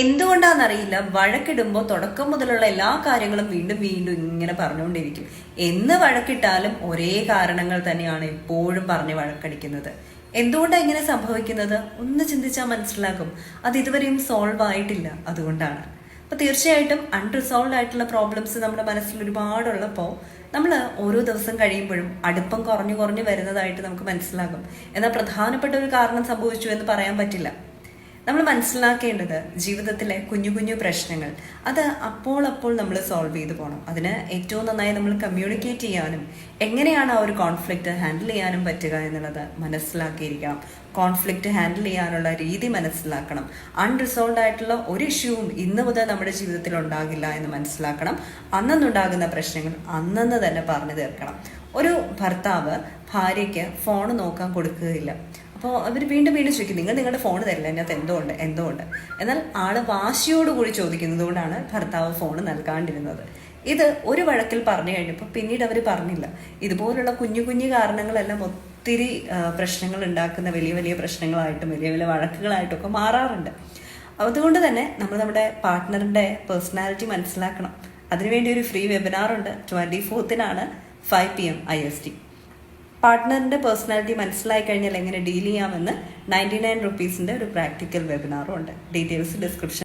എന്തുകൊണ്ടാണെന്നറിയില്ല. വഴക്കിടുമ്പോൾ തുടക്കം മുതലുള്ള എല്ലാ കാര്യങ്ങളും വീണ്ടും വീണ്ടും ഇങ്ങനെ പറഞ്ഞുകൊണ്ടിരിക്കും. എന്ന് വഴക്കിട്ടാലും ഒരേ കാരണങ്ങൾ തന്നെയാണ് എപ്പോഴും പറഞ്ഞ് വഴക്കടിക്കുന്നത്. എന്തുകൊണ്ടാണ് ഇങ്ങനെ സംഭവിക്കുന്നത്? ഒന്ന് ചിന്തിച്ചാൽ മനസ്സിലാകും. അത് ഇതുവരെയും സോൾവ് ആയിട്ടില്ല അതുകൊണ്ടാണ്. അപ്പൊ തീർച്ചയായിട്ടും അൺറിസോൾവ് ആയിട്ടുള്ള പ്രോബ്ലംസ് നമ്മുടെ മനസ്സിൽ ഒരുപാടുള്ളപ്പോൾ നമ്മൾ ഓരോ ദിവസം കഴിയുമ്പോഴും അടുപ്പം കുറഞ്ഞു കുറഞ്ഞു വരുന്നതായിട്ട് നമുക്ക് മനസ്സിലാകും. എന്നാൽ പ്രധാനപ്പെട്ട ഒരു കാരണം സംഭവിച്ചു എന്ന് പറയാൻ പറ്റില്ല. നമ്മൾ മനസ്സിലാക്കേണ്ടത് ജീവിതത്തിലെ കുഞ്ഞു കുഞ്ഞു പ്രശ്നങ്ങൾ. അത് അപ്പോൾ അപ്പോൾ നമ്മൾ സോൾവ് ചെയ്തു പോകണം അതിന് ഏറ്റവും നന്നായി നമ്മൾ കമ്മ്യൂണിക്കേറ്റ് ചെയ്യാനും എങ്ങനെയാണ് ആ ഒരു കോൺഫ്ലിക്റ്റ് ഹാൻഡിൽ ചെയ്യാനും പറ്റുക എന്നുള്ളത് മനസ്സിലാക്കിയിരിക്കണം. കോൺഫ്ലിക്റ്റ് ഹാൻഡിൽ ചെയ്യാനുള്ള രീതി മനസ്സിലാക്കണം. അൺറിസോൾവ് ആയിട്ടുള്ള ഒരു ഇഷ്യൂവും ഇന്ന് മുതൽ നമ്മുടെ ജീവിതത്തിൽ ഉണ്ടാകില്ല എന്ന് മനസ്സിലാക്കണം. അന്നന്നുണ്ടാകുന്ന പ്രശ്നങ്ങൾ അന്നന്ന് തന്നെ പറഞ്ഞു തീർക്കണം. ഒരു ഭർത്താവ് ഭാര്യയ്ക്ക് ഫോൺ നോക്കാൻ കൊടുക്കുകയില്ല. അപ്പോൾ അവർ വീണ്ടും വീണ്ടും ചോദിക്കും നിങ്ങൾ നിങ്ങളുടെ ഫോൺ തരില്ല അതിനകത്ത് എന്തോ ഉണ്ട് എന്തോ ഉണ്ട്. എന്നാൽ ആൾ വാശിയോടുകൂടി ചോദിക്കുന്നത് കൊണ്ടാണ് ഭർത്താവ് ഫോൺ നൽകാണ്ടിരുന്നത്. ഇത് ഒരു വഴക്കിൽ പറഞ്ഞു കഴിഞ്ഞപ്പോൾ പിന്നീട് അവർ പറഞ്ഞില്ല. ഇതുപോലുള്ള കുഞ്ഞു കുഞ്ഞു കാരണങ്ങളെല്ലാം ഒത്തിരി പ്രശ്നങ്ങൾ ഉണ്ടാക്കുന്ന വലിയ വലിയ പ്രശ്നങ്ങളായിട്ടും വലിയ വലിയ വഴക്കുകളായിട്ടും ഒക്കെ മാറാറുണ്ട്. അതുകൊണ്ട് തന്നെ നമ്മൾ നമ്മുടെ പാർട്ട്ണറിന്റെ പേഴ്സണാലിറ്റി മനസ്സിലാക്കണം. അതിനുവേണ്ടി ഒരു ഫ്രീ വെബിനാർ ഉണ്ട്. Twenty ഫോർത്തിനാണ് five P M I S T പാർട്ട്ണറിന്റെ personality മനസ്സിലായി കഴിഞ്ഞാൽ എങ്ങനെ ഡീൽ ചെയ്യാമെന്ന് നയന്റി നയൻ റുപ്പീസിന്റെ ഒരു പ്രാക്ടിക്കൽ വെബിനാറും ഉണ്ട്. Details description